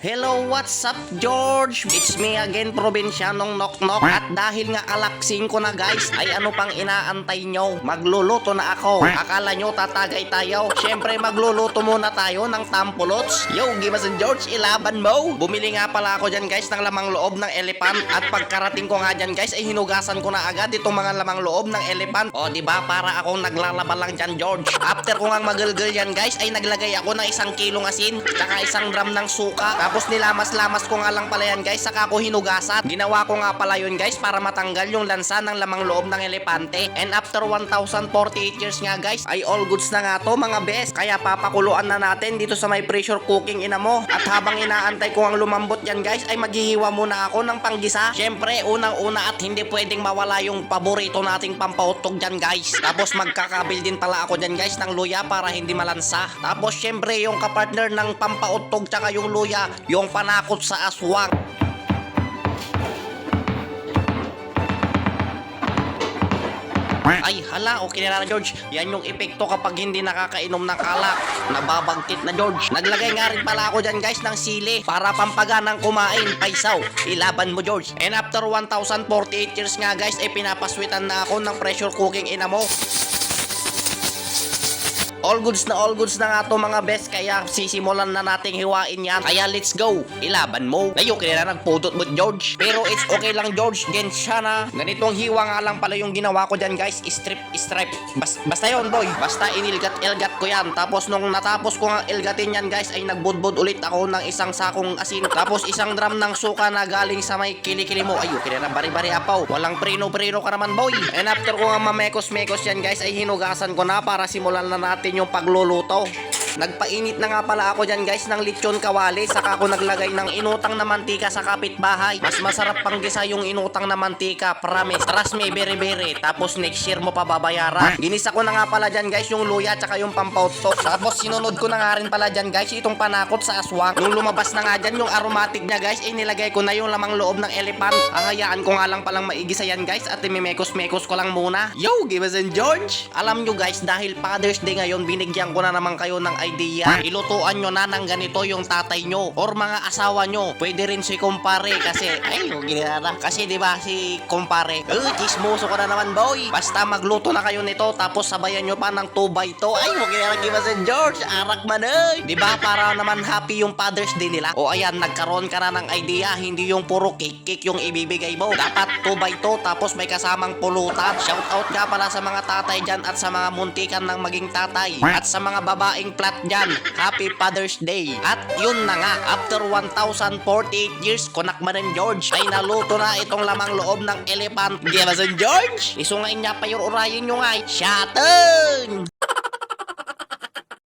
Hello, what's up, George? It's me again, Provincianong Knock Knock. At dahil nga alaksing ko na guys, ay ano pang inaantay nyo? Magluluto na ako. Akala nyo tatagay tayo? Siyempre, magluluto muna tayo ng tampulots. Yo, Gimasan George, ilaban mo! Bumili nga pala ako dyan guys ng lamang loob ng elephant. At pagkarating ko nga dyan guys, ay hinugasan ko na agad itong mga lamang loob ng elephant. O, di ba para akong naglalaba lang dyan, George. After ko nga magalgal yan guys, ay naglagay ako ng isang kilong asin, tsaka isang drum ng suka. Tapos nilamas-lamas ko nga lang pala yan guys, saka ko hinugasan. Ginawa ko nga pala yun guys para matanggal yung lansa ng lamang loob ng elepante. And after 1048 years nga guys, ay all goods na nga to mga best. Kaya papakuluan na natin dito sa may pressure cooking ina mo. At habang inaantay ko ang lumambot yan guys, ay maghihiwa muna ako ng panggisa. Syempre, unang-una at hindi pwedeng mawala yung paborito nating pampautog dyan guys. Tapos magkakabil din pala ako dyan guys ng luya para hindi malansa. Tapos syempre yung kapartner ng pampautog tsaka yung luya, yung panakot sa aswang. Ay, hala, okay na na George. Yan yung epekto kapag hindi nakakainom ng alak. Nababagtit na George. Naglagay nga rin pala ako dyan guys ng sili para pampaganang kumain. Paisaw, ilaban mo George. And after 1048 years nga guys, ay pinapaswitan na ako ng pressure cooking ina mo. All goods na all goods na nga to mga best kaya sisimulan na nating hiwain yan. Kaya let's go. Ilaban mo. Ngayon kaya na nagpudot mo George. Pero it's okay lang George. Gensya na. Ganitong hiwa nga lang pala yung ginawa ko dyan guys. Strip strip. Bas, basta yon boy. Basta inilgat-ilgat ko yan. Tapos nung natapos ko nga ilgatin yan guys ay nagbudbud ulit ako ng isang sakong asin. Tapos isang drum ng suka na galing sa may kilikili mo. Ayo kaya na bari-bari apaw. Walang prino-prino ka naman boy. And after ko nga mamekos-mekos yan guys ay hinugasan ko na para simulan na natin yung pagluluto. Nagpainit na nga pala ako dyan guys ng lechon kawali saka ako naglagay ng inutang na mantika sa kapitbahay. Mas masarap pang gisa yung inutang na mantika, promise. Trust me, bere bere. Tapos next year mo pa babayaran. Ginisa ko na nga pala dyan guys yung luya tsaka yung pampautok. Tapos sinunod ko na nga rin pala dyan guys itong panakot sa aswang. Nung lumabas na nga dyan yung aromatic niya guys, eh nilagay ko na yung lamang loob ng elephant. Ahayaan ko nga lang palang maigisa yan guys at imimekos-mekos ko lang muna. Yo, give us and George! Alam nyo guys, dahil Father's Day ngayon, binigyan ko na naman kayo ng idea. Ilutuan nyo na ng ganito yung tatay nyo or mga asawa nyo. Pwede rin si kumpare kasi, ay, huwag ginara. Kasi di ba si kumpare, eh, chismoso ko na naman boy. Basta magluto na kayo nito tapos sabayan nyo pa ng 2x2. Ay, huwag ginara us and George, arak man eh. Di ba para naman happy yung Father's Day nila? O ayan, nagkaroon ka na ng idea, hindi yung puro cake-cake yung ibibigay mo. Dapat 2x2 tapos may kasamang pulutan. Shout out nga pala sa mga tatay dyan at sa mga muntikan ng maging tatay. At sa mga babaeng plat dyan, Happy Father's Day. At yun na nga, after 1048 years, kunak man rin George, ay naluto na itong lamang loob ng elephant. Gimasan George? Isungain niya pa yung urayin nyo nga. Shatan!